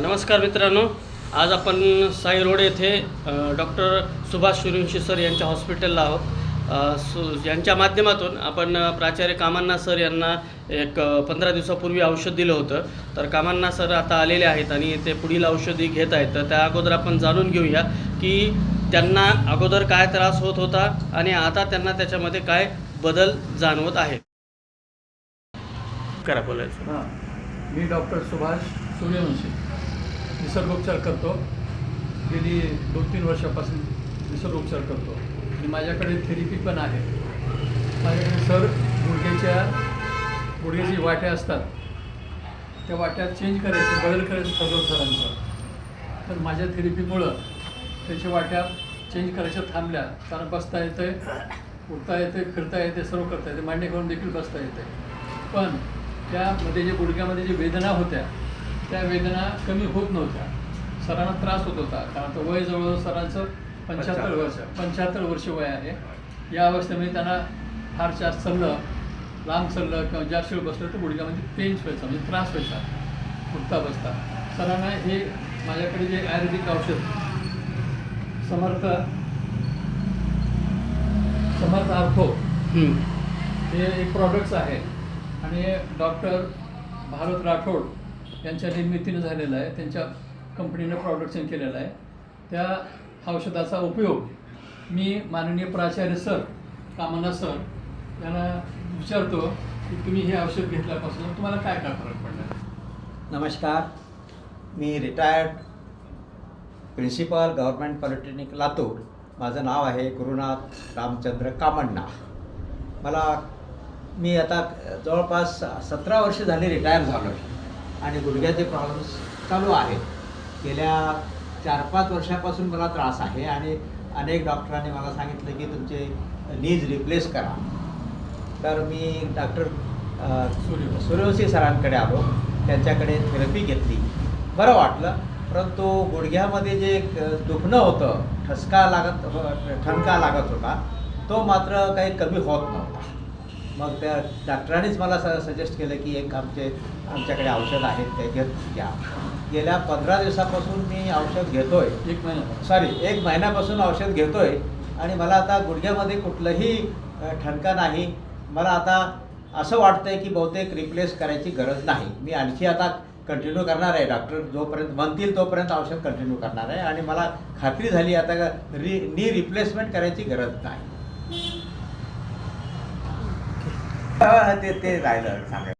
नमस्कार मित्रांनो. आज आपण साई रोड येथे डॉक्टर सुभाष सूर्यवंशी सर यांच्या हॉस्पिटलला आहोत. सु यांच्या माध्यमातून आपण प्राचार्य कामांना सर यांना एक पंधरा दिवसापूर्वी औषध दिलं होतं. तर कामांना सर आता आलेले आहेत आणि ते पुढील औषधी घेत आहेत. तर त्या अगोदर आपण जाणून घेऊया की त्यांना अगोदर काय त्रास होत होता आणि आता त्यांना त्याच्यामध्ये काय बदल जाणवत आहे. करा बोलायचं. हां. मी डॉक्टर सुभाष सूर्यवंशी. निसर्गोपचार करतो. गेली दोन तीन वर्षापासून निसर्गोपचार करतो. आणि माझ्याकडे थेरपी पण आहे. माझ्याकडे सर गुडघ्याच्या गुडघ्याची वाट्या असतात त्या वाट्या चेंज करायचे बदल करायचं ठरवलं सरांचं. तर माझ्या थेरपीमुळं त्याच्या वाट्या चेंज करायच्या थांबल्या. कारण बसता येतं उठता येते फिरता येते सर्व करता येते मांडे करून देखील बसता येते पण त्यामध्ये जे गुडघ्यामध्ये जे वेदना होत्या त्या वेदना कमी होत नव्हत्या. सरांना त्रास होत होता. कारण आता वय जवळजवळ सरांचं पंच्याहत्तर वर्ष पंच्याहत्तर. वर्ष वय आहे. या अवस्थेमध्ये त्यांना फार जास्त चाललं लांब चाललं किंवा जास्त वेळ बसलं तर गुडघ्यामध्ये पेन्स व्हायचा म्हणजे त्रास व्हायचा. उठता बसता. सरांना हे माझ्याकडे जे आयुर्वेदिक औषध समर्थ समर्थ आर्थो हं. हे एक प्रॉडक्ट्स आहे. आणि डॉक्टर भारत राठोड यांच्या निर्मितीनं झालेलं आहे त्यांच्या कंपनीनं प्रॉडक्शन केलेलं आहे. त्या औषधाचा उपयोग मी माननीय प्राचार्य सर कामना सर यांना विचारतो की तुम्ही हे औषध घेतल्यापासून तुम्हाला काय काय फरक पडला? नमस्कार. मी retired principal government polytechnic Latur. माझं नाव आहे गुरुनाथ रामचंद्र कामण्णा मला मी आता जवळपास सतरा वर्ष झाली रिटायर झालो आहे आणि गुडघ्याचे प्रॉब्लेम्स चालू आहेत. गेल्या चार पाच वर्षापासून मला त्रास आहे आणि अनेक डॉक्टरांनी मला सांगितलं की तुमचे नीज रिप्लेस करा. तर मी डॉक्टर सूर्य सूर्यवंशी सरांकडे आलो. त्यांच्याकडे थेरपी घेतली. बरं वाटलं परंतु गुडघ्यामध्ये जे दुखणं होतं ठसका लागत ठणका लागत होता तो मात्र काही कमी होत नव्हता. मग त्या डॉक्टरांनीच मला स सजेस्ट केलं की एक आमचे आमच्याकडे औषध आहेत ते घेत घ्या गेल्या पंधरा दिवसापासून मी औषध घेतोय. एक महिना सॉरी एक महिन्यापासून औषध घेतोय. आणि मला आता गुडघ्यामध्ये कुठलंही ठणका नाही. मला आता असं वाटतंय की बहुतेक रिप्लेस करायची गरज नाही. मी आणखी आता कंटिन्यू करणार आहे. डॉक्टर जोपर्यंत म्हणतील तोपर्यंत औषध कंटिन्यू करणार आहे. आणि मला खात्री झाली आता का री नी रिप्लेसमेंट करायची गरज नाही. ते ते राहिलं सांगायचं